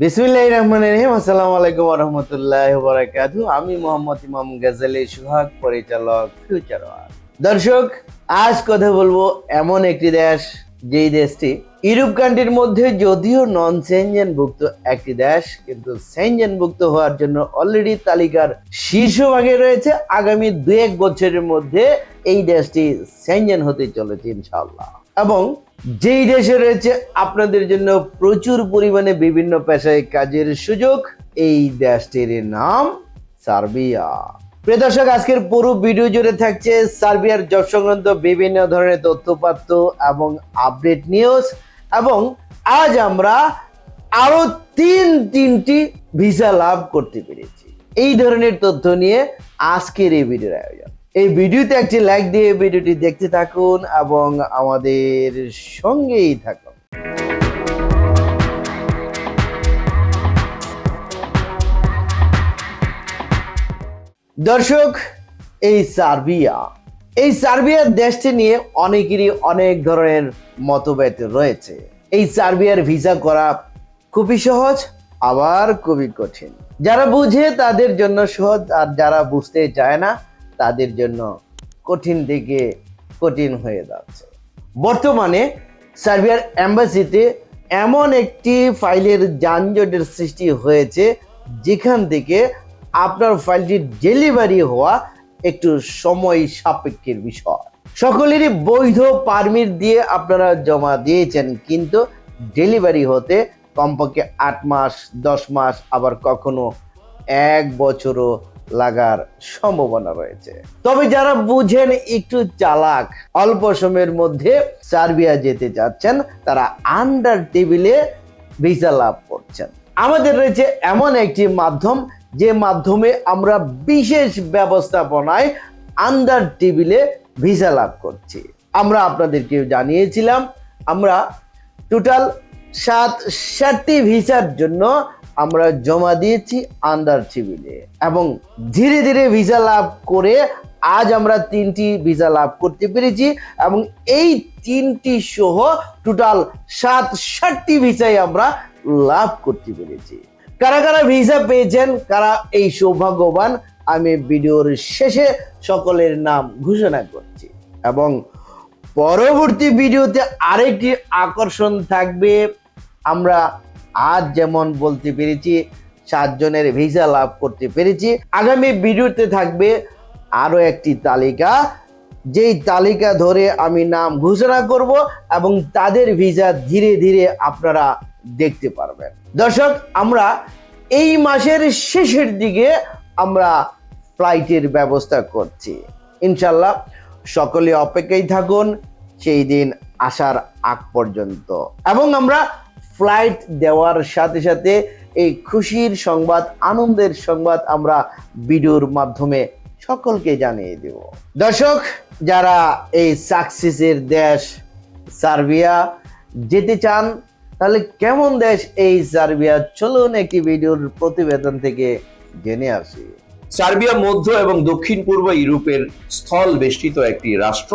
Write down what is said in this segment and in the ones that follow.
বিসমিল্লাহির রহমানির রহিম। আসসালামু আলাইকুম রাহমাতুল্লাহি ওয়া বারাকাতুহু আমি মোহাম্মদ ইমাম গাজালি সুহাগ, পরিচালক ফিউচার দর্শক, আজ কথা বলব এমন একটি দেশ, যেই দেশটি ইউরোপ কান্ট্রির মধ্যে যদিও নন সেনজেন ভুক্ত একটি দেশ, কিন্তু সেনজেন ভুক্ত হওয়ার জন্য অলরেডি তালিকার শীর্ষভাগে রয়েছে আগামী দু এক বছরের মধ্যে এই দেশটি সেনজেন হতে চলেছে, ইনশাআল্লাহ। এবং যেই দেশে রয়েছে, আপনাদের জন্য প্রচুর পরিমাণে বিভিন্ন পেশায় কাজের সুযোগ। এই দেশটির নাম সার্বিয়া। প্রিয় দর্শক, আজকের পুরো ভিডিও জুড়ে থাকছে সার্বিয়ার জব সংক্রান্ত বিভিন্ন ধরনের তথ্যপাত্র এবং আপডেট নিউজ এবং আজ আমরা আরও তিন তিনটি ভিসা লাভ করতে পেরেছি। এই ধরনের তথ্য নিয়ে আজকের এই ভিডিওর আয়োজন। এই ভিডিওতে একটি লাইক দিয়ে ভিডিওটি দেখতে থাকুন এবং আমাদের সঙ্গেই থাকুন। দর্শক, এই সার্বিয়া। এই সার্বিয়ার দেশটি নিয়ে অনেকেরই অনেক ধরনের মতভেদ রয়েছে। এই সার্বিয়ার ভিসা করা খুবই সহজ, আবার খুবই কঠিন। যারা বুঝে তাদের জন্য সহজ, আর যারা বুঝতে চায় না তাদের জন্য কঠিন থেকে কঠিন হয়ে যাচ্ছে। বর্তমানে সার্বিয়ার অ্যাম্বাসিতে এমন একটি ফাইলের যানজটের সৃষ্টি হয়েছে, যেখান থেকে আপনার ফাইলটি ডেলিভারি হওয়া একটু সময় সাপেক্ষের বিষয়। সকলেরই বৈধ পারমিট দিয়ে আপনারা জমা দিয়েছেন, কিন্তু ডেলিভারি হতে কমপক্ষে আট মাস, দশ মাস, আবার কখনো এক বছরও লাগার সম্ভাবনা রয়েছে। তবে যারা বুঝেন একটু চালাক, অল্প সময়ের মধ্যে সার্বিয়া যেতে চাচ্ছেন, তারা আন্ডার টেবিলে ভিসা লাভ করছেন। আমাদের রয়েছে এমন একটি মাধ্যম, যে মাধ্যমে আমরা বিশেষ ব্যবস্থাপনায় আন্ডার টেবিলে ভিসা লাভ করছি। আমরা আপনাদেরকে জানিয়েছিলাম, আমরা টোটাল সাত ষাটটি ভিসার জন্য আমরা জমা দিয়েছি আন্ডার টেবিলে এবং ধীরে ধীরে ভিসা লাভ করে আজ আমরা তিনটি ভিসা লাভ করতে পেরেছি এবং এই তিনটি সহ টোটাল সাত ষাটটি ভিসাই আমরা লাভ করতে পেরেছি। কারা কারা ভিসা পেয়েছেন, কারা এই সৌভাগ্যবান, আমি ভিডিওর শেষে সকলের নাম ঘোষণা করছি। এবং পরবর্তী ভিডিওতে আরেকটি আকর্ষণ থাকবে, আমরা আজ যেমন বলতে পেরেছি, সাতজনের ভিসা লাভ করতে পেরেছি। আগামী ভিডিওতে থাকবে আরও একটি তালিকা। যেই তালিকা ধরে আমি নাম ঘোষণা করব এবং তাদের ভিসা ধীরে ধীরে আপনারা দেখতে পারবেন। দর্শক, আমরা এই মাসের শেষের দিকে আমরা ফ্লাইটের ব্যবস্থা করছি। ইনশাল্লাহ সকলে অপেক্ষায় থাকুন, সেই দিন আসার আগ পর্যন্ত। এবং আমরা ফ্লাইট দেওয়ার সাথে সাথে এই খুশির সংবাদ, আনন্দের সংবাদ আমরা ভিডিওর মাধ্যমে সকলকে জানিয়ে দেব। দর্শক, যারা এই সাকসেসের দেশ সার্বিয়া যেতে চান, তাহলে কেমন দেশ এই সার্বিয়া? চলুন একটি ভিডিওর প্রতিবেদন থেকে জেনে আসি। সার্বিয়া মধ্য এবং দক্ষিণ পূর্ব ইউরোপের স্থল বেষ্টিত একটি রাষ্ট্র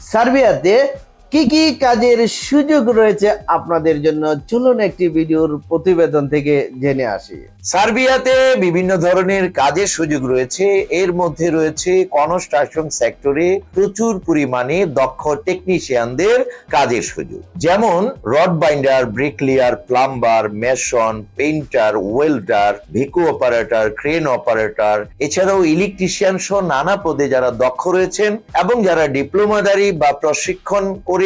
সার্বিয়াতে কি কি কাজের সুযোগ রয়েছে আপনাদের জন্য? চলুন একটি ভিডিওর প্রতিবেদন থেকে জেনে আসি। সার্বিয়াতে বিভিন্ন ধরনের কাজের সুযোগ রয়েছে। এর মধ্যে রয়েছে কনস্ট্রাকশন সেক্টরে প্রচুর পরিমাণে দক্ষ টেকনিশিয়ানদের কাজের সুযোগ। যেমন rod binder, bricklayer, plumber, mason, painter, welder, Bhiku operator, crane operator. এছাড়াও ইলেকট্রিশিয়ান সহ নানা পদে যারা দক্ষ রয়েছেন এবং যারা ডিপ্লোমাদারি বা প্রশিক্ষণ করে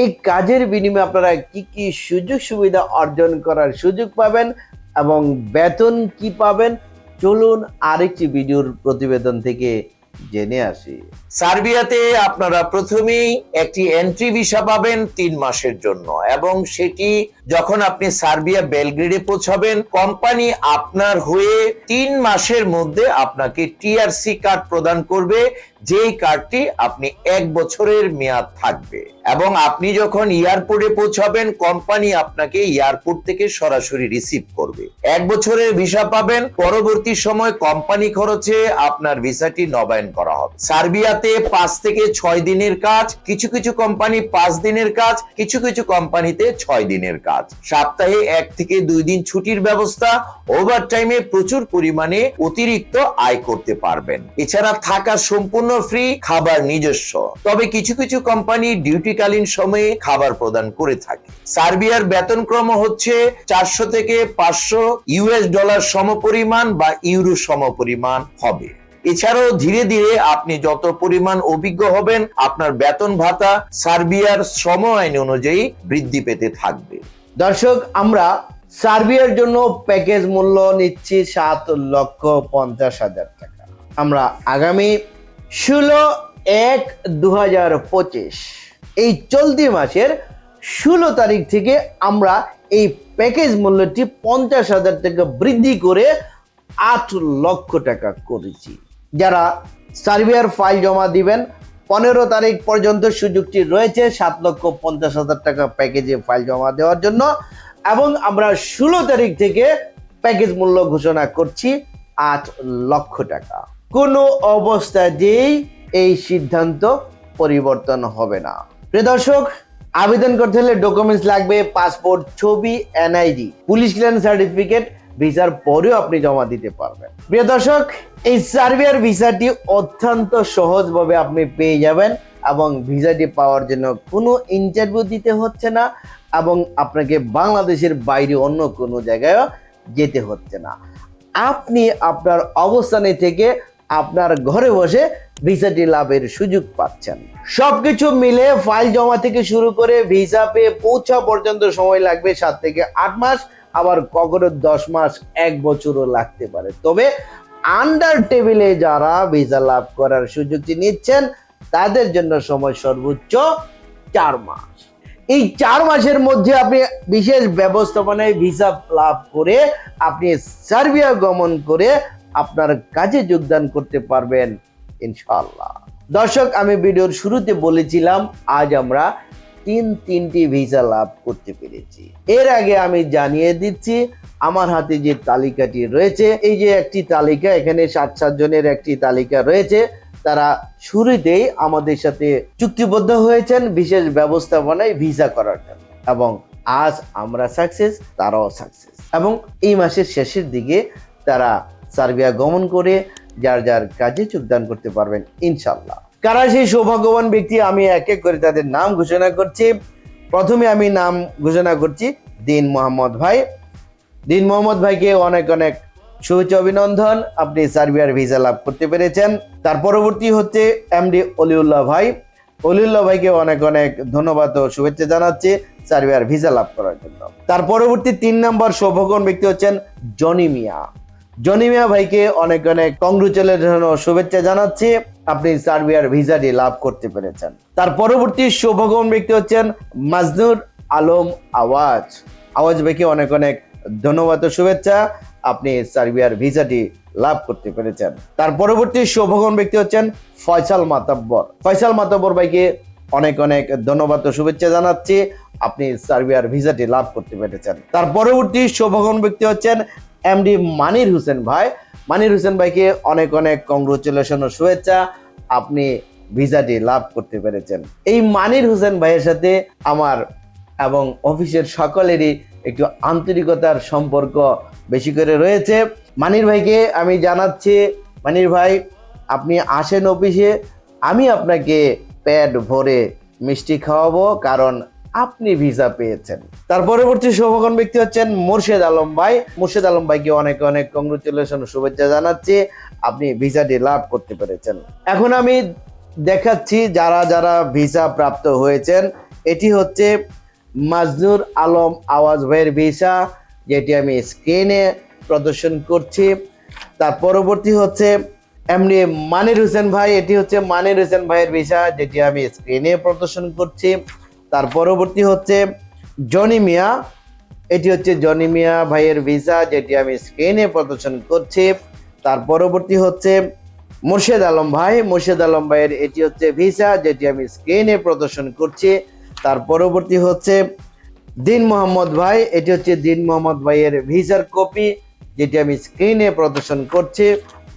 এই কাজের বিনিময়ে আপনারা কি কি সুযোগ সুবিধা অর্জন করার সুযোগ পাবেন এবং বেতন কি পাবেন? চলুন আরেকটি ভিডিওর প্রতিবেদন থেকে জেনে আসি। সার্বিয়াতে আপনারা প্রথমেই একটি এন্ট্রি ভিসা পাবেন তিন মাসের জন্য এবং সেটি যখন আপনি সার্বিয়া বেলগ্রেডে পৌঁছাবেন, কোম্পানি আপনার হয়ে তিন মাসের মধ্যে আপনাকে টিআরসি কার্ড প্রদান করবে, যেই কার্ডটি আপনি এক বছরের মেয়াদ থাকবে। এবং আপনি যখন এয়ারপোর্টে পৌঁছাবেন, কোম্পানি আপনাকে এয়ারপোর্ট থেকে সরাসরি রিসিভ করবে। এক বছরের ভিসা পাবেন, পরবর্তী সময় কোম্পানি খরচে আপনার ভিসাটি নবায়ন করা হবে। সার্বিয়াতে পাঁচ থেকে ছয় দিনের কাজ, কিছু কিছু কোম্পানি পাঁচ দিনের কাজ, কিছু কিছু কোম্পানিতে ছয় দিনের কাজ। সপ্তাহে এক থেকে দুই দিন ছুটির ব্যবস্থা ওভার টাইমে প্রচুর পরিমাণে অতিরিক্ত আয় করতে পারবেন। এছাড়া থাকা সম্পূর্ণ ফ্রি খাবার নিজস্ব। তবে কিছু কিছু কোম্পানি ডিউটিকালীন সময়ে খাবার প্রদান করে থাকে। সার্বিয়ার বেতনক্রম হচ্ছে চারশো থেকে পাঁচশো ইউএস ডলার সমপরিমাণ বা ইউরো সমপরিমাণ হবে। এছাড়াও ধীরে ধীরে আপনি যত পরিমাণ অভিজ্ঞ হবেন, আপনার বেতন ভাতা সার্বিয়ার শ্রম আইন অনুযায়ী বৃদ্ধি পেতে থাকবে। দর্শক, আমরা সার্বিয়ার জন্য প্যাকেজ মূল্য নিচ্ছি সাত লক্ষ পঞ্চাশ হাজার টাকা। আমরা আগামী ষোলো এক দু হাজার পঁচিশ, এই চলতি মাসের ষোলো তারিখ থেকে আমরা এই প্যাকেজ মূল্যটি পঞ্চাশ হাজার টাকা বৃদ্ধি করে আট লক্ষ টাকা করেছি। যারা সার্বিয়ার ফাইল জমা দিবেন পনেরো তারিখ পর্যন্ত সুযোগটি রয়েছে, সাত লক্ষ পঞ্চাশ হাজার টাকা প্যাকেজে ফাইল জমা দেওয়ার জন্য। এবং আমরা ষোলো তারিখ থেকে প্যাকেজ মূল্য ঘোষণা করছি, আট লক্ষ টাকা। কোনো অবস্থাতেই এই সিদ্ধান্ত পরিবর্তন হবে না। প্রিয় দর্শক, আবেদন করতে হলে ডকুমেন্টস লাগবে পাসপোর্ট ছবি এনআইডি পুলিশ ক্লিয়ারেন্স সার্টিফিকেট ভিসার পরেও আপনি জমা দিতে পারবেন। প্রিয় দর্শক, এই সার্বিয়ার ভিসাটি অত্যন্ত সহজভাবে আপনি পেয়ে যাবেন এবং ভিসাটি পাওয়ার জন্য কোনো ইন্টারভিউ দিতে হচ্ছে না এবং আপনাকে বাংলাদেশের বাইরে অন্য কোনো জায়গায় যেতে হচ্ছে না। আপনি আপনার অবস্থানে থেকে আপনার ঘরে বসে ভিসাটি লাভের সুযোগ পাচ্ছেন। সবকিছু মিলে ফাইল জমা থেকে শুরু করে ভিসা পেয়ে পৌঁছা পর্যন্ত সময় লাগবে সাত থেকে আট মাস। আবার কখনো দশ মাস, এক বছরও লাগতে পারে। তবে আন্ডার টেবিলে যারা ভিসা লাভ করার সুযোগটি নিচ্ছেন, তাদের জন্য সময় সর্বোচ্চ চার মাস। এই চার মাসের মধ্যে আপনি বিশেষ ব্যবস্থাপনায় ভিসা লাভ করে আপনি সার্বিয়া গমন করে আপনার কাজে যোগদান করতে পারবেন ইনশাল্লাহ দর্শক, আমি ভিডিওর শুরুতে বলেছিলাম, আজ আমরা তিন তিনটি ভিসা লাভ করতে পেরেছি। এর আগে আমি জানিয়ে দিচ্ছি, আমার হাতে যে তালিকাটি রয়েছে, এই যে একটি তালিকা, এখানে সাত সাত জনের একটি তালিকা রয়েছে, তারা শুরুতেই আমাদের সাথে চুক্তিবদ্ধ হয়েছেন বিশেষ ব্যবস্থাপনায় ভিসা করার জন্য। এবং আজ আমরা সাকসেস তারাও সাকসেস এবং এই মাসের শেষের দিকে তারা সার্বিয়া গমন করে যার যার কাজে যোগদান করতে পারবেন ইনশাল্লাহ কারা সেই সৌভাগ্যবান ব্যক্তি, আমি এক এক করে তাদের নাম ঘোষণা করছি। প্রথমে আমি নাম ঘোষণা করছি দিন মোহাম্মদ ভাই। দিন মোহাম্মদ ভাইকে অনেক অনেক শুভেচ্ছা, অভিনন্দন। আপনি সার্বিয়ার ভিসা লাভ করতে পেরেছেন। তার পরবর্তী হচ্ছে এমডি অলিউল্লাহ ভাই। অলিউল্লাহ ভাইকে অনেক অনেক ধন্যবাদ ও শুভেচ্ছা জানাচ্ছি সার্বিয়ার ভিসা লাভ করার জন্য। তার পরবর্তী তিন নম্বর সৌভাগ্যবান ব্যক্তি হচ্ছেন জনি মিয়া। জনি মিয়া ভাইকে অনেক অনেক কংগ্রেচুলেশন ও শুভেচ্ছা জানাচ্ছি। আপনি সার্বিয়ার ভিসাটি লাভ করতে পেরেছেন। তার পরবর্তী সৌভাগ্যবান ব্যক্তি হচ্ছেন মাজনুর আলম আওয়াজ। আওয়াজ ভাইকে অনেক অনেক ধন্যবাদ ও শুভেচ্ছা। আপনি সার্বিয়ার ভিসাটি লাভ করতে পেরেছেন। তার পরবর্তী সৌভাগ্যবান ব্যক্তি হচ্ছেন ফয়সাল মাতাব্বর। ফয়সাল মাতাব্বর ভাইকে অনেক অনেক ধন্যবাদ ও শুভেচ্ছা জানাচ্ছি। আপনি সার্বিয়ার ভিসাটি লাভ করতে পেরেছেন। তার পরবর্তী সৌভাগ্যবান ব্যক্তি হচ্ছেন এমডি মানির হোসেন ভাই। মানির হোসেন ভাইকে অনেক অনেক কংগ্রেচুলেশন ও শুভেচ্ছা। আপনি ভিসাটি লাভ করতে পেরেছেন। এই মানির হোসেন ভাইয়ের সাথে আমার এবং অফিসের সকলেরই একটু আন্তরিকতার সম্পর্ক বেশি করে রয়েছে। মানির ভাইকে আমি জানাচ্ছি, মানির ভাই, আপনি আসেন অফিসে। আমি আপনাকে পেট ভরে মিষ্টি খাওয়াবো, কারণ আপনি ভিসা পেয়েছেন। তার পরবর্তী সৌভাগ্য ব্যক্তি হচ্ছেন মুর্শেদ আলম ভাই। মুর্শেদ আলম ভাইকে অনেক অনেক কংগ্রেচুলেশন শুভেচ্ছা জানাচ্ছি। আপনি ভিসাটি লাভ করতে পেরেছেন। এখন আমি দেখাচ্ছি যারা যারা ভিসা প্রাপ্ত হয়েছেন, এটি হচ্ছে মাজনুর আলম আওয়াজ ভাইয়ের ভিসা, যেটি আমি স্ক্রিনে প্রদর্শন করছি। তার পরবর্তী হচ্ছে এমনি মানির হোসেন ভাই, এটি হচ্ছে মানির হোসেন ভাইয়ের ভিসা, যেটি আমি স্ক্রিনে প্রদর্শন করছি। তার পরবর্তী হচ্ছে জনি মিয়া। এটি হচ্ছে জনি মিয়া ভাইয়ের ভিসা, যেটি আমি স্ক্রিনে প্রদর্শন করছি। তার পরবর্তী হচ্ছে মুর্শেদ আলম ভাই। মুর্শেদ আলম ভাইয়ের এটি হচ্ছে ভিসা, যেটি আমি স্ক্রিনে প্রদর্শন করছি। তার পরবর্তী হচ্ছে দিন মোহাম্মদ ভাই। এটি হচ্ছে দিন মোহাম্মদ ভাইয়ের ভিসার কপি যেটি আমি স্ক্রিনে প্রদর্শন করছি।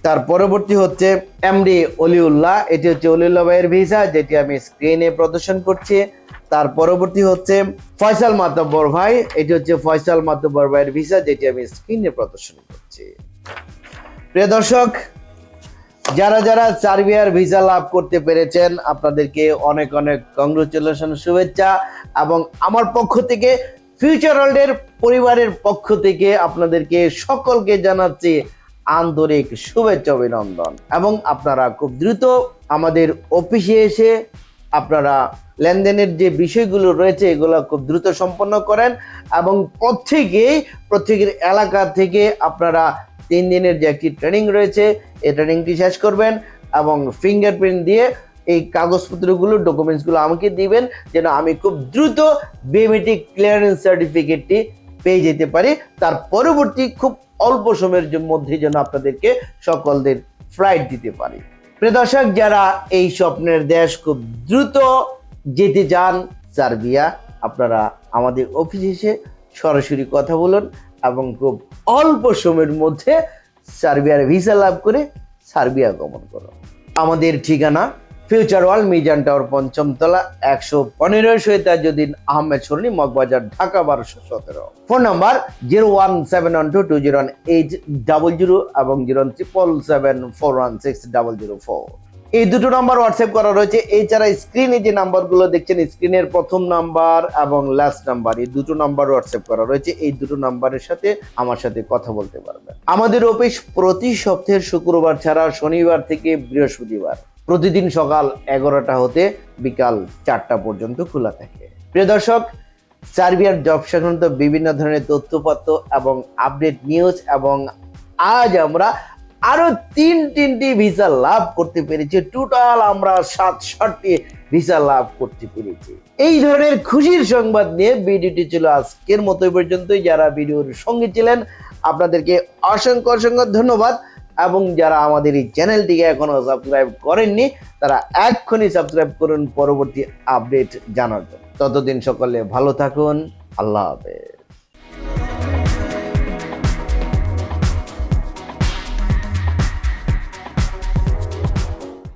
তার পরবর্তী হচ্ছে এমডি অলিউল্লাহ। এটি হচ্ছে অলিউল্লাহ ভাইয়ের ভিসা, যেটি আমি স্ক্রিনে প্রদর্শন করছি। তার পরবর্তী হচ্ছে ফয়সাল মাতব্বর ভাই। এটি হচ্ছে ফয়সাল মাতব্বর ভাইয়ের ভিসা, যেটি আমি স্ক্রিনে প্রদর্শন করছি। প্রিয় দর্শক, যারা যারা সার্বিয়ার ভিসা লাভ করতে পেরেছেন, আপনাদেরকে অনেক অনেক কংগ্রেচুলেশন শুভেচ্ছা। এবং আমার পক্ষ থেকে ফিউচার ওয়ার্ল্ডের পরিবারের পক্ষ থেকে আপনাদেরকে সকলকে জানাচ্ছি আন্তরিক শুভেচ্ছা অভিনন্দন। এবং আপনারা খুব দ্রুত আমাদের অফিসে এসে আপনারা লেনদেনের যে বিষয়গুলো রয়েছে, এগুলো খুব দ্রুত সম্পন্ন করেন এবং প্রত্যেকেই প্রত্যেকের এলাকা থেকে আপনারা তিন দিনের যে একটি ট্রেনিং রয়েছে, এই ট্রেনিংটি শেষ করবেন এবং ফিঙ্গারপ্রিন্ট দিয়ে এই কাগজপত্রগুলো ডকুমেন্টসগুলো আমাকে দিবেন যেন আমি খুব দ্রুত বিএমএটি ক্লিয়ারেন্স সার্টিফিকেটটি পেয়ে যেতে পারি। তার পরবর্তী খুব অল্প সময়ের মধ্যে যেন আপনাদেরকে সকলদের ফ্লাইট দিতে পারি। প্রিয় দর্শক, যারা এই স্বপ্নের দেশ খুব দ্রুত যেতে চান, সার্বিয়া, আপনারা আমাদের অফিসে এসে সরাসরি কথা বলুন এবং খুব অল্প সময়ের মধ্যে সার্বিয়ার ভিসা লাভ করে সার্বিয়া গমন করুন। আমাদের ঠিকানা ফিউচার ওয়ার্ল্ড মিজান টাওয়ার পঞ্চমতলা একশো পনেরো সৈতাজুদ্দিন আহমেদ সরণি, মগবাজার, ঢাকা, বারোশো সতেরো। Phone number zero one seven one two two zero one eight double zero এবং zero triple seven four one six double zero four. এই দুটো নাম্বার হোয়াটসঅ্যাপ করা রয়েছে। এছাড়া স্ক্রিনে যে নাম্বারগুলো দেখছেন, স্ক্রিনের প্রথম নাম্বার এবং লাস্ট নাম্বার, এই দুটো নাম্বার হোয়াটসঅ্যাপ করা রয়েছে। এই দুটো নাম্বারের সাথে আমার সাথে কথা বলতে পারবেন। আমাদের অফিস প্রতি সপ্তাহের শুক্রবার ছাড়া শনিবার থেকে বৃহস্পতিবার। প্রতিদিন সকাল এগারোটা হতে বিকাল চারটা পর্যন্ত খোলা থাকে। প্রিয় দর্শক, সার্বিয়ার জব সংক্রান্ত বিভিন্ন ধরনের তথ্যপত্র এবং আপডেট নিউজ এবং আজ আমরা আরও তিন তিনটি ভিসা লাভ করতে পেরেছি। টোটাল আমরা সাত ষাটটি ভিসা লাভ করতে পেরেছি। এই ধরনের খুশির সংবাদ নিয়ে ভিডিওটি ছিল আজকের মতো পর্যন্তই। যারা ভিডিওর সঙ্গে ছিলেন, আপনাদেরকে অসংখ্য অসংখ্য ধন্যবাদ। এবং যারা আমাদের এই চ্যানেলটিকে এখনও সাবস্ক্রাইব করেননি, তারা এক্ষুনি সাবস্ক্রাইব করুন, পরবর্তী আপডেট জানার জন্য। ততদিন সকলে ভালো থাকুন, আল্লাহ হাফেজ।